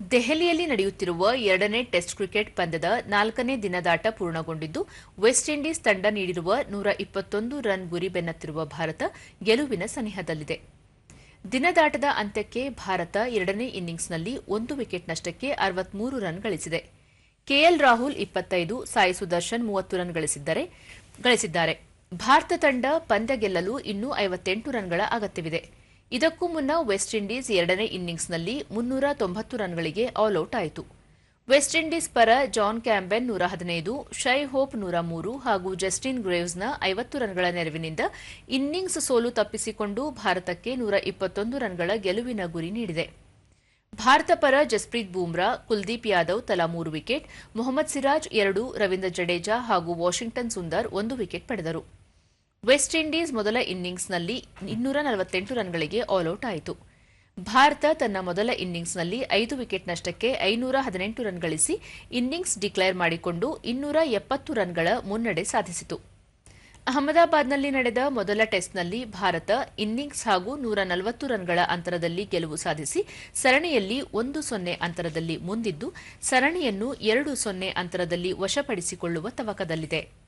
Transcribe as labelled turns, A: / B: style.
A: ದೆಹಲಿಯಲ್ಲಿ ನಡೆಯುತ್ತಿರುವ ಎರಡನೇ ಟೆಸ್ಟ್ ಕ್ರಿಕೆಟ್ ಪಂದ್ಯದ ನಾಲ್ಕನೇ ದಿನದಾಟ ಪೂರ್ಣಗೊಂಡಿದ್ದು, ವೆಸ್ಟ್ ಇಂಡೀಸ್ ತಂಡ ನೀಡಿರುವ ನೂರ ಇಪ್ಪತ್ತೊಂದು ರನ್ ಗುರಿ ಬೆನ್ನತ್ತಿರುವ ಭಾರತ ಗೆಲುವಿನ ಸನಿಹದಲ್ಲಿದೆ. ದಿನದಾಟದ ಅಂತ್ಯಕ್ಕೆ ಭಾರತ ಎರಡನೇ ಇನ್ನಿಂಗ್ಸ್ನಲ್ಲಿ ಒಂದು ವಿಕೆಟ್ ನಷ್ಟಕ್ಕೆ ಅರವತ್ಮೂರು ರನ್ ಗಳಿಸಿದೆ. ಕೆಎಲ್ ರಾಹುಲ್ ಇಪ್ಪತ್ತೈದು, ಸಾಯಿ ಸುದರ್ಶನ್ ಮೂವತ್ತು ರನ್ ಗಳಿಸಿದ್ದಾರೆ ಭಾರತ ತಂಡ ಪಂದ್ಯ ಗೆಲ್ಲಲು ಇನ್ನೂ ಐವತ್ತೆಂಟು ರನ್ಗಳ ಅಗತ್ಯವಿದೆ. ಇದಕ್ಕೂ ಮುನ್ನ ವೆಸ್ಟ್ ಇಂಡೀಸ್ ಎರಡನೇ ಇನ್ನಿಂಗ್ಸ್ನಲ್ಲಿ ಮುನ್ನೂರ ತೊಂಬತ್ತು ರನ್ಗಳಿಗೆ ಆಲ್ಔಟ್ ಆಯಿತು. ವೆಸ್ಟ್ ಇಂಡೀಸ್ ಪರ ಜಾನ್ ಕ್ಯಾಂಬೆನ್ ನೂರ ಹದಿನೈದು, ಶೈ ಹೋಪ್ ನೂರ ಮೂರು ಹಾಗೂ ಜಸ್ಟಿನ್ ಗ್ರೇವ್ಸ್ನ ಐವತ್ತು ರನ್ಗಳ ನೆರವಿನಿಂದ ಇನ್ನಿಂಗ್ಸ್ ಸೋಲು ತಪ್ಪಿಸಿಕೊಂಡು ಭಾರತಕ್ಕೆ ನೂರ ಇಪ್ಪತ್ತೊಂದು ರನ್ಗಳ ಗೆಲುವಿನ ಗುರಿ ನೀಡಿದೆ. ಭಾರತ ಪರ ಜಸ್ಪ್ರೀತ್ ಬೂಮ್ರಾ, ಕುಲ್ದೀಪ್ ಯಾದವ್ ತಲಾ ಮೂರು ವಿಕೆಟ್, ಮೊಹಮ್ಮದ್ ಸಿರಾಜ್ ಎರಡು, ರವೀಂದ್ರ ಜಡೇಜಾ ಹಾಗೂ ವಾಷಿಂಗ್ಟನ್ ಸುಂದರ್ ಒಂದು ವಿಕೆಟ್ ಪಡೆದರು. ವೆಸ್ಟ್ ಇಂಡೀಸ್ ಮೊದಲ ಇನ್ನಿಂಗ್ಸ್ನಲ್ಲಿ ಇನ್ನೂರ ನಲವತ್ತೆಂಟು ರನ್ಗಳಿಗೆ ಆಲ್ಔಟ್ ಆಯಿತು. ಭಾರತ ತನ್ನ ಮೊದಲ ಇನ್ನಿಂಗ್ಸ್ನಲ್ಲಿ ಐದು ವಿಕೆಟ್ ನಷ್ಟಕ್ಕೆ ಐನೂರ ಹದಿನೆಂಟು ರನ್ ಗಳಿಸಿ ಇನ್ನಿಂಗ್ಸ್ ಡಿಕ್ಲೇರ್ ಮಾಡಿಕೊಂಡು ಇನ್ನೂರ ಎಪ್ಪತ್ತು ರನ್ಗಳ ಮುನ್ನಡೆ ಸಾಧಿಸಿತು. ಅಹಮದಾಬಾದ್ನಲ್ಲಿ ನಡೆದ ಮೊದಲ ಟೆಸ್ಟ್ನಲ್ಲಿ ಭಾರತ ಇನ್ನಿಂಗ್ಸ್ ಹಾಗೂ ನೂರ ನಲವತ್ತು ರನ್ಗಳ ಅಂತರದಲ್ಲಿ ಗೆಲುವು ಸಾಧಿಸಿ ಸರಣಿಯಲ್ಲಿ ಒಂದು ಸೊನ್ನೆ ಅಂತರದಲ್ಲಿ ಮುಂದಿದ್ದು, ಸರಣಿಯನ್ನು ಎರಡು ಸೊನ್ನೆ ಅಂತರದಲ್ಲಿ ವಶಪಡಿಸಿಕೊಳ್ಳುವ ತವಕದಲ್ಲಿದೆ.